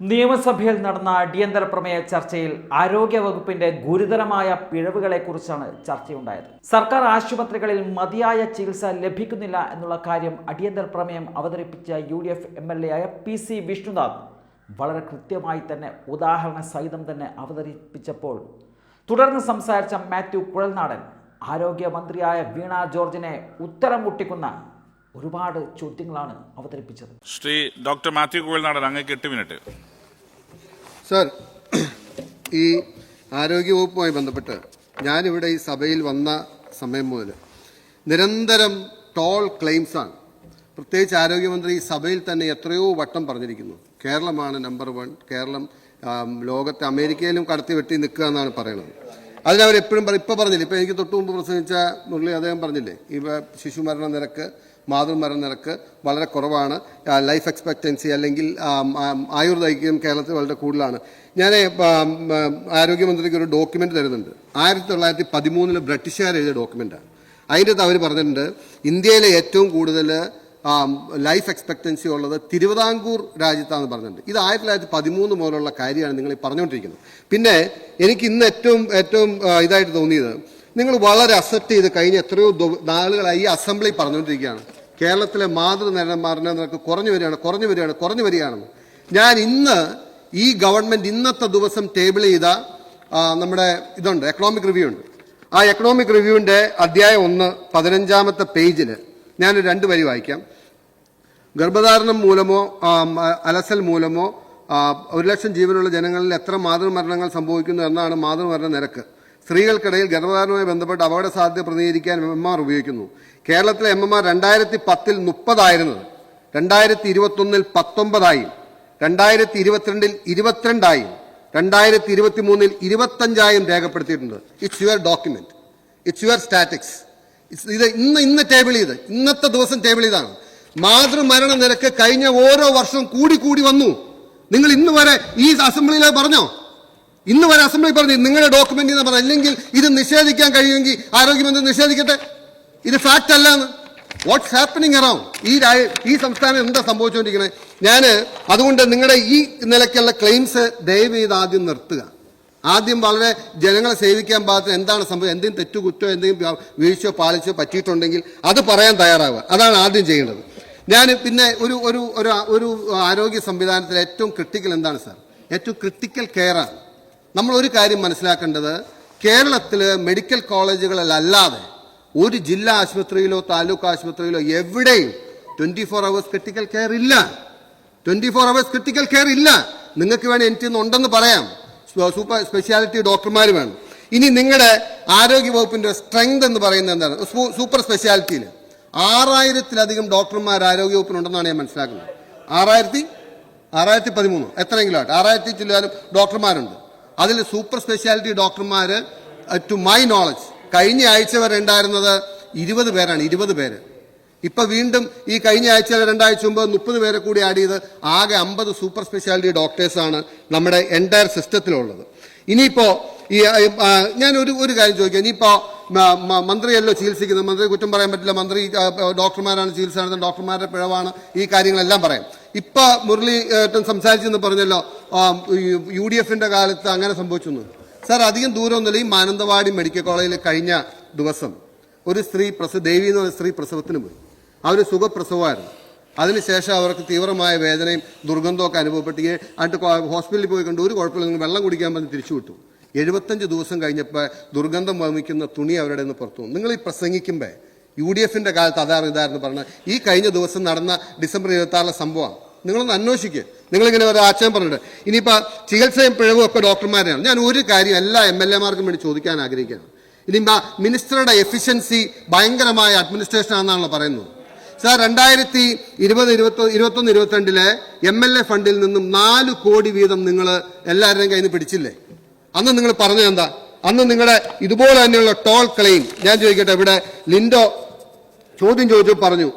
നിയമസഭയിൽ നടന്ന അടിയന്തര പ്രമേയ ചർച്ചയിൽ ആരോഗ്യ വകുപ്പിന്റെ ഗുരുതരമായ പിഴവുകളെക്കുറിച്ചാണ് ചർച്ചയുണ്ടായത്. സർക്കാർ ആശുപത്രികളിൽ മതിയായ ചികിത്സ ലഭിക്കുന്നില്ല എന്നുള്ള കാര്യം അടിയന്തര പ്രമേയം അവതരിപ്പിച്ച U D F M L A ആയ പി സി വിഷ്ണുനാഥ് വളരെ കൃത്യമായി തന്നെ ഉദാഹരണ സഹിതം തന്നെ അവതരിപ്പിച്ചപ്പോൾ തുടർന്ന് സംസാരിച്ച മാത്യു കുഴൽനാടൻ ആരോഗ്യമന്ത്രിയായ വീണ ജോർജിനെ ഉത്തരം മുട്ടിക്കുന്ന ഒരുപാട് ചോദ്യങ്ങളാണ് അവതരിപ്പിച്ചത്. ശ്രീ ഡോക്ടർ മാത്യു കുഴൽനാടൻ അങ്ങേക്ക് എട്ട് മിനിറ്റ്. സർ ഈ ആരോഗ്യവകുപ്പുമായി ബന്ധപ്പെട്ട് ഞാനിവിടെ ഈ സഭയിൽ വന്ന സമയം മുതൽ നിരന്തരം ടോൾ ക്ലെയിംസാണ് പ്രത്യേകിച്ച് ആരോഗ്യമന്ത്രി ഈ സഭയിൽ തന്നെ എത്രയോ വട്ടം പറഞ്ഞിരിക്കുന്നു. കേരളമാണ് നമ്പർ വൺ കേരളം ലോകത്തെ അമേരിക്കയിലും കടത്തി വെട്ടി നിൽക്കുക എന്നാണ് പറയുന്നത്. അതിനവർ എപ്പോഴും പറയും ഇപ്പോൾ പറഞ്ഞില്ലേ ഇപ്പോൾ എനിക്ക് തൊട്ട് മുമ്പ് പ്രസംഗിച്ച മുരളി അദ്ദേഹം പറഞ്ഞില്ലേ ഈ ശിശുമരണ നിരക്ക് മാതൃമരണ നിരക്ക് വളരെ കുറവാണ്. ലൈഫ് എക്സ്പെക്റ്റൻസി അല്ലെങ്കിൽ ആം, ആം, ആയുർദൈർഘ്യം കേരളത്തിൽ വളരെ കൂടുതലാണ്. ഞാൻ ആരോഗ്യമന്ത്രിക്ക് ഒരു ഡോക്യുമെന്റ് തരുന്നുണ്ട്. ആയിരത്തി തൊള്ളായിരത്തി പതിമൂന്നിൽ ബ്രിട്ടീഷുകാർ എഴുതിയ ഡോക്യുമെന്റാണ് അതിന്റെ അകത്ത് അവർ പറഞ്ഞിട്ടുണ്ട് ഇന്ത്യയിലെ ഏറ്റവും കൂടുതൽ ലൈഫ് എക്സ്പെക്റ്റൻസി ഉള്ളത് തിരുവിതാംകൂർ രാജ്യത്താണെന്ന് പറഞ്ഞിട്ടുണ്ട്. ഇത് ആയിരത്തി തൊള്ളായിരത്തി പതിമൂന്ന് മുതലുള്ള കാര്യമാണ് നിങ്ങൾ ഈ പറഞ്ഞുകൊണ്ടിരിക്കുന്നത്. പിന്നെ എനിക്ക് ഇന്ന് ഏറ്റവും ഏറ്റവും ഇതായിട്ട് തോന്നിയത് നിങ്ങൾ വളരെ അസെപ്റ്റ് ചെയ്ത് കഴിഞ്ഞ എത്രയോ നാളുകളായി ഈ അസംബ്ലി പറഞ്ഞുകൊണ്ടിരിക്കുകയാണ്. കേരളത്തിലെ മാതൃ നടന്മാരുടെ നിരക്ക് കുറഞ്ഞു വരികയാണ് കുറഞ്ഞു വരികയാണ് കുറഞ്ഞു വരികയാണ്. ഞാൻ ഇന്ന് ഈ ഗവൺമെന്റ് ഇന്നത്തെ ദിവസം ടേബിൾ ചെയ്ത നമ്മുടെ ഇതുണ്ട് എക്കണോമിക് റിവ്യൂ ഉണ്ട്. ആ എക്കണോമിക് റിവ്യൂവിന്റെ അധ്യായം ഒന്ന് പതിനഞ്ചാമത്തെ പേജിൽ ഞാൻ രണ്ട് വരി വായിക്കാം. ഗർഭധാരണം മൂലമോ അലസൽ മൂലമോ ഒരു ലക്ഷം ജീവനുള്ള ജനങ്ങളിൽ എത്ര മാതൃമരണങ്ങൾ സംഭവിക്കുന്നു എന്നാണ് മാതൃമരണ നിരക്ക്. സ്ത്രീകൾക്കിടയിൽ ഗർഭധാരണവുമായി ബന്ധപ്പെട്ട് അപകട സാധ്യത പ്രതിനിധീകരിക്കാൻ എം എം ആർ ഉപയോഗിക്കുന്നു. കേരളത്തിലെ എം എം ആർ രണ്ടായിരത്തി പത്തിൽ മുപ്പതായിരുന്നത്. രണ്ടായിരത്തി ഇരുപത്തൊന്നിൽ പത്തൊമ്പതായും. രണ്ടായിരത്തി ഇരുപത്തിരണ്ടിൽ ഇരുപത്തിരണ്ടായും. രണ്ടായിരത്തി ഇരുപത്തി മൂന്നിൽ ഇരുപത്തഞ്ചായും രേഖപ്പെടുത്തിയിട്ടുണ്ട്. It's your document it's your statics ഇത് ഇന്ന് ഇന്ന് ടേബിൾ ചെയ്ത് ഇന്നത്തെ ദിവസം ടേബിൾ ചെയ്താണ് മാതൃമരണ നിരക്ക് കഴിഞ്ഞ ഓരോ വർഷവും കൂടി കൂടി വന്നു. നിങ്ങൾ ഇന്ന് വരെ ഈ അസംബ്ലിയിൽ പറഞ്ഞോ? ഇന്ന് വരെ അസംബ്ലി പറഞ്ഞു നിങ്ങളുടെ ഡോക്യുമെന്റ് എന്ന് പറഞ്ഞു അല്ലെങ്കിൽ ഇത് നിഷേധിക്കാൻ കഴിയുമെങ്കിൽ ആരോഗ്യമന്ത്രി നിഷേധിക്കട്ടെ? ഇത് ഫാക്റ്റ് അല്ല എന്ന് വാട്ട്സ് ഹാപ്പനിങ് അറൌണ്ട് ഈ ഈ സംസ്ഥാനം എന്താ സംഭവിച്ചുകൊണ്ടിരിക്കുന്നത് ഞാൻ അതുകൊണ്ട് നിങ്ങളുടെ ഈ നിലയ്ക്കുള്ള ക്ലെയിംസ് ദയവ് ചെയ്ത് ആദ്യം നിർത്തുക. ആദ്യം വളരെ ജനങ്ങളെ സേവിക്കാൻ പാകത്തിന് എന്താണ് സംഭവം? എന്തെങ്കിലും തെറ്റു കുറ്റോ എന്തെങ്കിലും വീഴ്ചയോ പാലിച്ചോ പറ്റിയിട്ടുണ്ടെങ്കിൽ അത് പറയാൻ തയ്യാറാവുക. അതാണ് ആദ്യം ചെയ്യേണ്ടത്. ഞാൻ പിന്നെ ഒരു ഒരു ഒരു ആരോഗ്യ സംവിധാനത്തിൽ ഏറ്റവും ക്രിട്ടിക്കൽ എന്താണ് സാർ ഏറ്റവും ക്രിട്ടിക്കൽ കെയറാണ് നമ്മൾ ഒരു കാര്യം മനസ്സിലാക്കേണ്ടത് കേരളത്തിൽ മെഡിക്കൽ കോളേജുകളിലല്ലാതെ ഒരു ജില്ലാ ആശുപത്രിയിലോ താലൂക്ക് ആശുപത്രിയിലോ എവിടെയും twenty four hours critical care ഇല്ല. Twenty four hours critical care ഇല്ല. നിങ്ങൾക്ക് വേണേൽ എനിക്ക് ഉണ്ടെന്ന് പറയാം. സൂപ്പർ സ്പെഷ്യാലിറ്റി ഡോക്ടർമാർ വേണം. ഇനി നിങ്ങളുടെ ആരോഗ്യ വകുപ്പിന്റെ സ്ട്രെങ്ത് എന്ന് പറയുന്നത് എന്താണ്? സൂപ്പർ സ്പെഷ്യാലിറ്റിയിൽ ആറായിരത്തിലധികം ഡോക്ടർമാർ ആരോഗ്യ വകുപ്പിനുണ്ടെന്നാണ് ഞാൻ മനസ്സിലാക്കുന്നത്. ആറായിരത്തി ആറായിരത്തി പതിമൂന്ന്. എത്രയെങ്കിലും ആട്ടെ ആറായിരത്തി ചില്ലാനും ഡോക്ടർമാരുണ്ട്. അതിൽ സൂപ്പർ സ്പെഷ്യാലിറ്റി ഡോക്ടർമാർ ടു മൈ നോളജ് കഴിഞ്ഞ ആഴ്ച വരെ ഉണ്ടായിരുന്നത് ഇരുപത് പേരാണ് ഇരുപത് പേര്. ഇപ്പൊ വീണ്ടും ഈ കഴിഞ്ഞ ആഴ്ച രണ്ടാഴ്ച മുമ്പ് മുപ്പത് പേരെ കൂടി ആഡ് ചെയ്ത് ആകെ അമ്പത് സൂപ്പർ സ്പെഷ്യാലിറ്റി ഡോക്ടേഴ്സാണ് നമ്മുടെ എന്റയർ സിസ്റ്റത്തിലുള്ളത്. ഇനിയിപ്പോ ഈ ഞാൻ ഒരു ഒരു കാര്യം ചോദിക്കാം. ഇനിയിപ്പോ മന്ത്രിയല്ലോ ചികിത്സിക്കുന്നത്? മന്ത്രി കുറ്റം പറയാൻ പറ്റില്ല. മന്ത്രി ഡോക്ടർമാരാണ് ചികിത്സ നടത്തുന്നത്. ഡോക്ടർമാരുടെ പിഴവാണ് ഈ കാര്യങ്ങളെല്ലാം പറയാം. ഇപ്പൊ മുരളി ഏട്ടൻ സംസാരിച്ചെന്ന് പറഞ്ഞല്ലോ യു- ഡി എഫിന്റെ കാലത്ത് അങ്ങനെ സംഭവിച്ചു. സാർ അധികം ദൂരമൊന്നുമില്ല. ഈ മാനന്തവാടി മെഡിക്കൽ കോളേജിൽ കഴിഞ്ഞ ദിവസം ഒരു സ്ത്രീ പ്രസവ ദേവി എന്ന് പറഞ്ഞ സ്ത്രീ പ്രസവത്തിന് പോയി. അവർ സുഖപ്രസവമായിരുന്നു. അതിനുശേഷം അവർക്ക് തീവ്രമായ വേദനയും ദുർഗന്ധമൊക്കെ അനുഭവപ്പെടുകയും എന്നിട്ട് ഹോസ്പിറ്റലിൽ പോയി കണ്ട് ഒരു കുഴപ്പമില്ല. വെള്ളം കുടിക്കാൻ പറഞ്ഞ് തിരിച്ചു വിട്ടു. എഴുപത്തഞ്ച് ദിവസം കഴിഞ്ഞപ്പോൾ ദുർഗന്ധം വമിക്കുന്ന തുണി അവരുടെ നിന്ന് പുറത്തു നിങ്ങൾ ഈ പ്രസംഗിക്കുമ്പോൾ യു ഡി എഫിന്റെ കാലത്ത് അതായിരുന്നു ഇതായിരുന്നു പറഞ്ഞത്. ഈ കഴിഞ്ഞ ദിവസം നടന്ന ഡിസംബർ ഇരുപത്തി ആറിലെ സംഭവമാണ് നിങ്ങളൊന്ന് അന്വേഷിക്കുക നിങ്ങളിങ്ങനെ ഒരു ആശയം പറഞ്ഞിട്ട്. ഇനിയിപ്പോൾ ചികിത്സയും പിഴവും ഒക്കെ ഡോക്ടർമാരെയാണ്. ഞാൻ ഒരു കാര്യം എല്ലാ എം എൽ എമാർക്കും വേണ്ടി ചോദിക്കാൻ ആഗ്രഹിക്കുകയാണ്. ഇനി മ- മിനിസ്റ്ററുടെ എഫിഷ്യൻസി ഭയങ്കരമായ അഡ്മിനിസ്ട്രേഷൻ ആണെന്നാണല്ലോ പറയുന്നത്. സാർ രണ്ടായിരത്തി ഇരുപത് ഇരുപത്തി ഇരുപത്തൊന്ന് ഇരുപത്തിരണ്ടിലെ എം എൽ എ ഫണ്ടിൽ നിന്നും നാല് കോടി വീതം നിങ്ങൾ എല്ലാവരുടെയും കയ്യിൽ നിന്ന് പിടിച്ചില്ലേ? അന്ന് നിങ്ങൾ പറഞ്ഞത് എന്താ? അന്ന് നിങ്ങളുടെ ഇതുപോലെ തന്നെയുള്ള ടോൾ ക്ലെയിം ഞാൻ ചോദിക്കട്ടെ ഇവിടെ ലിൻഡോ ചോദ്യം ചോദിച്ചു പറഞ്ഞു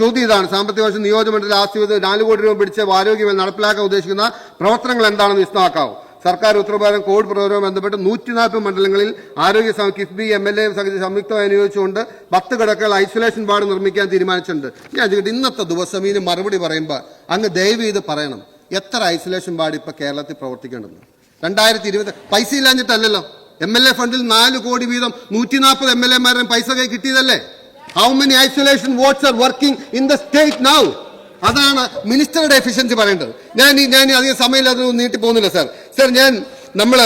ചോദ്യം ഇതാണ്. സാമ്പത്തിക വർഷം നിയോജകമണ്ഡലത്തിൽ ആസ്തി നാല് കോടി രൂപ പിടിച്ച് ആരോഗ്യമേൽ നടപ്പിലാക്കാൻ ഉദ്ദേശിക്കുന്ന പ്രവർത്തനങ്ങൾ എന്താണെന്ന് വിശദമാക്കാവും. സർക്കാർ ഉത്തരവാദിത്തം കോവിഡ് പ്രതിരോധവുമായി ബന്ധപ്പെട്ട് നൂറ്റി നാൽപ്പത് മണ്ഡലങ്ങളിൽ ആരോഗ്യ കിഫ്ബി എം എൽ എ സംയുക്തമായി നിയോഗിച്ചുകൊണ്ട് പത്ത് കിടക്കകൾ ഐസൊലേഷൻ വാർഡ് നിർമ്മിക്കാൻ തീരുമാനിച്ചിട്ടുണ്ട്. ഞാൻ ചോദിക്കട്ടെ ഇന്നത്തെ ദിവസം ഇതിന് മറുപടി പറയുമ്പോൾ അങ്ങ് ദയവ് ചെയ്ത് പറയണം. എത്ര ഐസൊലേഷൻ വാർഡ് ഇപ്പൊ കേരളത്തിൽ പ്രവർത്തിക്കേണ്ടത് രണ്ടായിരത്തി ഇരുപത് പൈസ ഇല്ലാഞ്ഞിട്ടല്ലല്ലോ. എം എൽ എ ഫണ്ടിൽ നാല് കോടി വീതം നൂറ്റി നാൽപ്പത് എം എൽ എമാരും പൈസ കൈ കിട്ടിയതല്ലേ? How many isolation wards are working in the state now അതാണ് മിനിസ്റ്ററുടെ എഫിഷ്യൻസി പറയേണ്ടത്. ഞാൻ ഞാൻ അധികം സമയം സമയമില്ലാതെ നീട്ടി പോകുന്നില്ല സാർ സാർ ഞാൻ നമ്മൾ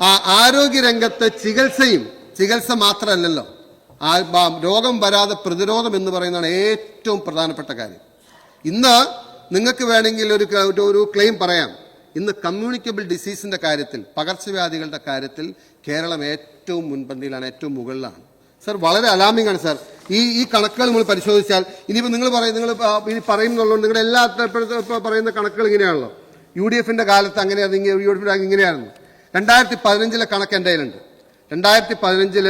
ആരോഗ്യരംഗത്തെ ആരോഗ്യ രംഗത്ത് ചികിത്സയും ചികിത്സ മാത്രമല്ലല്ലോ. രോഗം വരാതെ പ്രതിരോധം എന്ന് പറയുന്നതാണ് ഏറ്റവും പ്രധാനപ്പെട്ട കാര്യം. ഇന്ന് നിങ്ങൾക്ക് വേണമെങ്കിൽ ഒരു- ഒരു ക്ലെയിം പറയാം. ഇന്ന് കമ്മ്യൂണിക്കബിൾ ഡിസീസിന്റെ കാര്യത്തിൽ പകർച്ചവ്യാധികളുടെ കാര്യത്തിൽ കേരളം ഏറ്റവും മുൻപന്തിയിലാണ് ഏറ്റവും മുകളിലാണ്. സർ വളരെ അലാമിംഗ് ആണ് സാർ. ഈ ഈ കണക്കുകൾ നമ്മൾ പരിശോധിച്ചാൽ ഇനിയിപ്പോൾ നിങ്ങൾ പറയും നിങ്ങൾ ഇനി പറയുന്നുള്ളതുകൊണ്ട് നിങ്ങളുടെ എല്ലാ പറയുന്ന കണക്കുകൾ ഇങ്ങനെയാണല്ലോ. യു ഡി എഫിന്റെ കാലത്ത് അങ്ങനെയായിരുന്നു ഇങ്ങനെ യു ഡി എഫിന്റെ ഇങ്ങനെയായിരുന്നു. രണ്ടായിരത്തി പതിനഞ്ചിലെ കണക്ക് എന്റെ കയ്യിലുണ്ട്. രണ്ടായിരത്തി പതിനഞ്ചിൽ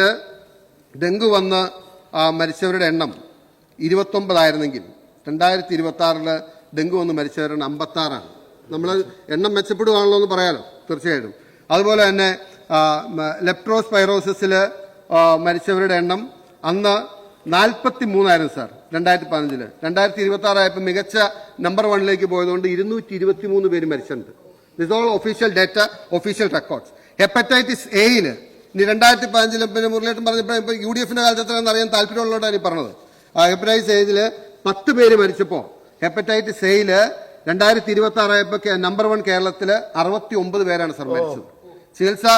ഡെങ്കു വന്ന് മരിച്ചവരുടെ എണ്ണം ഇരുപത്തൊമ്പതായിരുന്നെങ്കിൽ രണ്ടായിരത്തി ഇരുപത്തി ആറിൽ ഡെങ്കു വന്ന് മരിച്ചവരുടെ എണ്ണം അമ്പത്താറാണ്. നമ്മൾ എണ്ണം മെച്ചപ്പെടുകയാണല്ലോ എന്ന് പറയാലോ തീർച്ചയായിട്ടും. അതുപോലെ തന്നെ ലെപ്ട്രോസ്പൈറോസിസിൽ മരിച്ചവരുടെ എണ്ണം അന്ന് നാൽപ്പത്തി മൂന്നായിരുന്നു സാർ രണ്ടായിരത്തി പതിനഞ്ചിൽ രണ്ടായിരത്തി ഇരുപത്തി ആറായപ്പോൾ മികച്ച നമ്പർ വണ്ണിലേക്ക് പോയതുകൊണ്ട് ഇരുന്നൂറ്റി ഇരുപത്തി മൂന്ന് പേര് മരിച്ചിട്ടുണ്ട് this all official data official records hepatitis എയിന് ഇനി രണ്ടായിരത്തി പതിനഞ്ചിലും പിന്നെ മുരളിയേട്ടൻ പറഞ്ഞപ്പോൾ യു ഡി എഫിന്റെ കാലത്ത് എത്രയാണെന്ന് അറിയാൻ താല്പര്യമുള്ളതാണ് ഈ പറഞ്ഞത്. ഹെപ്പറ്റൈറ്റിസ് എയിൽ പത്ത് പേര് മരിച്ചപ്പോൾ ഹെപ്പറ്റൈറ്റിസ് എയിൽ രണ്ടായിരത്തി ഇരുപത്തി ആറായപ്പോൾ നമ്പർ വൺ കേരളത്തിൽ അറുപത്തി ഒമ്പത് പേരാണ് സർ മരിച്ചത്. ചികിത്സാ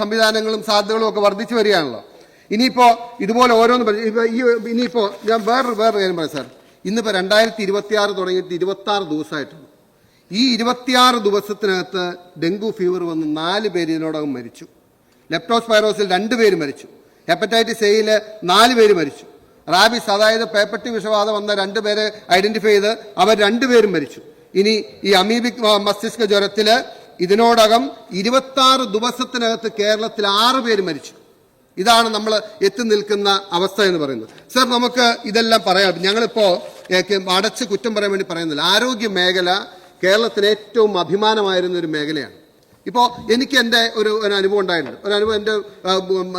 സംവിധാനങ്ങളും സാധ്യതകളും ഒക്കെ വർദ്ധിച്ചു വരികയാണല്ലോ. ഇനിയിപ്പോൾ ഇതുപോലെ ഓരോന്ന് ഈ ഇനിയിപ്പോൾ ഞാൻ വേറൊരു വേറൊരു കാര്യം പറയാം സാർ. ഇന്നിപ്പോൾ രണ്ടായിരത്തി ഇരുപത്തി ആറ് തുടങ്ങിയിട്ട് ഇരുപത്തി ആറ് ദിവസമായിട്ടുണ്ട് ഈ ഇരുപത്തിയാറ് ദിവസത്തിനകത്ത് ഡെങ്കു ഫീവർ വന്ന് നാല് പേര് ഇതിനോടകം മരിച്ചു. ലെപ്റ്റോസ്പൈറോസിൽ രണ്ട് പേര് മരിച്ചു. ഹെപ്പറ്റൈറ്റിസ് എയിൽ നാല് പേര് മരിച്ചു. റാബിസ് അതായത് പേപ്പട്ടി വിഷബാധ വന്ന രണ്ട് പേരെ ഐഡന്റിഫൈ ചെയ്ത് അവർ രണ്ടുപേരും മരിച്ചു. ഇനി ഈ അമീബിക് മസ്തിഷ്ക ജ്വരത്തിൽ ഇതിനോടകം ഇരുപത്തി ആറ് ദിവസത്തിനകത്ത് കേരളത്തിൽ ആറ് പേര് മരിച്ചു. ഇതാണ് നമ്മൾ എത്തി നിൽക്കുന്ന അവസ്ഥ എന്ന് പറയുന്നത്. സർ നമുക്ക് ഇതെല്ലാം പറയാം. ഞങ്ങളിപ്പോ അടച്ച് കുറ്റം പറയാൻ വേണ്ടി പറയുന്നില്ല. ആരോഗ്യ മേഖല കേരളത്തിന് ഏറ്റവും അഭിമാനമായിരുന്ന ഒരു മേഖലയാണ്. ഇപ്പോൾ എനിക്ക് എന്റെ ഒരു ഒരു അനുഭവം ഉണ്ടായിട്ടുണ്ട്. ഒരു അനുഭവം എന്റെ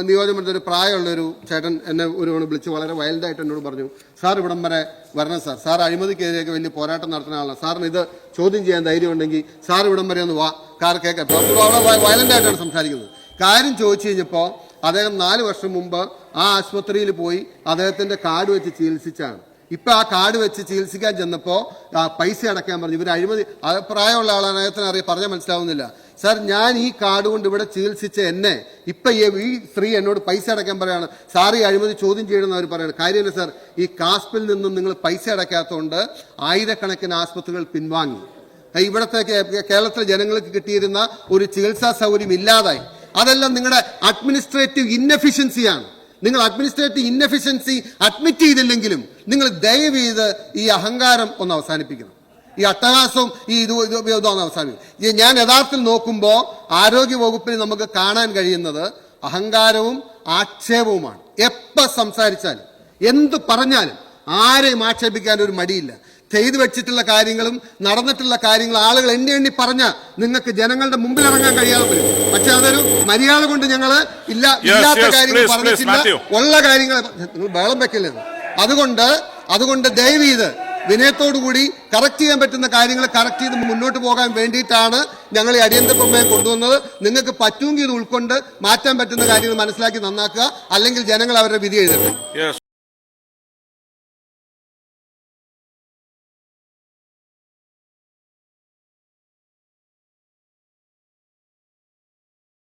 നിയോജകമണ്ഡലത്തിൽ ഒരു പ്രായമുള്ള ഒരു ചേട്ടൻ എന്നെ ഒരു വിളിച്ച് വളരെ വൈൽഡായിട്ട് എന്നോട് പറഞ്ഞു സാർ ഇവിടം വരെ വരണം സാർ. സാർ അഴിമതിക്കെതിരെയൊക്കെ വലിയ പോരാട്ടം നടത്തുന്ന ആളാണ്. സാറിന് ഇത് ചോദ്യം ചെയ്യാൻ ധൈര്യം ഉണ്ടെങ്കിൽ സാർ ഇവിടം വരെ ഒന്ന് വാ. കാർ കേൾക്കാം. വളരെ വയലന്റായിട്ടാണ് സംസാരിക്കുന്നത്. കാര്യം ചോദിച്ചു കഴിഞ്ഞപ്പോൾ അദ്ദേഹം നാല് വർഷം മുമ്പ് ആ ആശുപത്രിയിൽ പോയി അദ്ദേഹത്തിന്റെ കാർഡ് വെച്ച് ചികിത്സിച്ചാണ്. ഇപ്പം ആ കാർഡ് വെച്ച് ചികിത്സിക്കാൻ ചെന്നപ്പോൾ പൈസ അടയ്ക്കാൻ പറഞ്ഞു. ഇവർ അഴിമതി പ്രായമുള്ള ആളാണ്. അദ്ദേഹത്തിന് അറിയാം പറഞ്ഞാൽ മനസ്സിലാവുന്നില്ല. സാർ ഞാൻ ഈ കാർഡ് കൊണ്ട് ഇവിടെ ചികിത്സിച്ച എന്നെ ഇപ്പൊ ഈ സ്ത്രീ എന്നോട് പൈസ അടയ്ക്കാൻ പറയാണ്. ഈ അഴിമതി ചോദ്യം ചെയ്യണമെന്ന് അവർ പറയാണ്. കാര്യമില്ല സാർ ഈ കാസ്പിൽ നിന്നും നിങ്ങൾ പൈസ അടയ്ക്കാത്തതുകൊണ്ട് ആയിരക്കണക്കിന് ആശുപത്രികൾ പിൻവാങ്ങി. ഇവിടുത്തെ കേരളത്തിലെ ജനങ്ങൾക്ക് കിട്ടിയിരുന്ന ഒരു ചികിത്സാ സൗകര്യം ഇല്ലാതായി. അതെല്ലാം നിങ്ങളുടെ അഡ്മിനിസ്ട്രേറ്റീവ് ഇന്നഫിഷ്യൻസിയാണ് നിങ്ങൾ അഡ്മിനിസ്ട്രേറ്റീവ് ഇന്നഫിഷ്യൻസി അഡ്മിറ്റ് ചെയ്തില്ലെങ്കിലും നിങ്ങൾ ദയവ് ചെയ്ത് ഈ അഹങ്കാരം ഒന്ന് അവസാനിപ്പിക്കണം. ഈ അട്ടഹാസവും ഈ ഇത് ഇത് ഇതൊന്ന് അവസാനിപ്പിക്കും ഈ ഞാൻ യഥാർത്ഥത്തിൽ നോക്കുമ്പോൾ ആരോഗ്യ വകുപ്പിൽ നമുക്ക് കാണാൻ കഴിയുന്നത് അഹങ്കാരവും ആക്ഷേപവുമാണ്. എപ്പോൾ സംസാരിച്ചാലും എന്ത് പറഞ്ഞാലും ആരെയും ആക്ഷേപിക്കാൻ ഒരു മടിയില്ല. ചെയ്തു വെച്ചിട്ടുള്ള കാര്യങ്ങളും നടന്നിട്ടുള്ള കാര്യങ്ങളും ആളുകൾ എണ്ണി എണ്ണി പറഞ്ഞ നിങ്ങൾക്ക് ജനങ്ങളുടെ മുമ്പിൽ ഇറങ്ങാൻ കഴിയാതെ വരും. പക്ഷെ അതൊരു മര്യാദ കൊണ്ട് ഞങ്ങൾ ഇല്ല ഇല്ലാത്ത കാര്യങ്ങൾ പറഞ്ഞിട്ടില്ല. ഉള്ള കാര്യങ്ങൾ നിങ്ങൾ ബേളം വെക്കില്ല. അതുകൊണ്ട് അതുകൊണ്ട് ദയവ് ചെയ്ത് വിനയത്തോടു കൂടി കറക്റ്റ് ചെയ്യാൻ പറ്റുന്ന കാര്യങ്ങൾ കറക്റ്റ് ചെയ്ത് മുന്നോട്ട് പോകാൻ വേണ്ടിയിട്ടാണ് ഞങ്ങൾ ഈ അടിയന്തര പ്രമേയം കൊണ്ടുവന്നത്. നിങ്ങൾക്ക് പറ്റുമെങ്കിൽ ഇത് ഉൾക്കൊണ്ട് മാറ്റാൻ പറ്റുന്ന കാര്യങ്ങൾ മനസ്സിലാക്കി നന്നാക്കുക. അല്ലെങ്കിൽ ജനങ്ങൾ അവരുടെ വിധി എഴുതട്ടെ.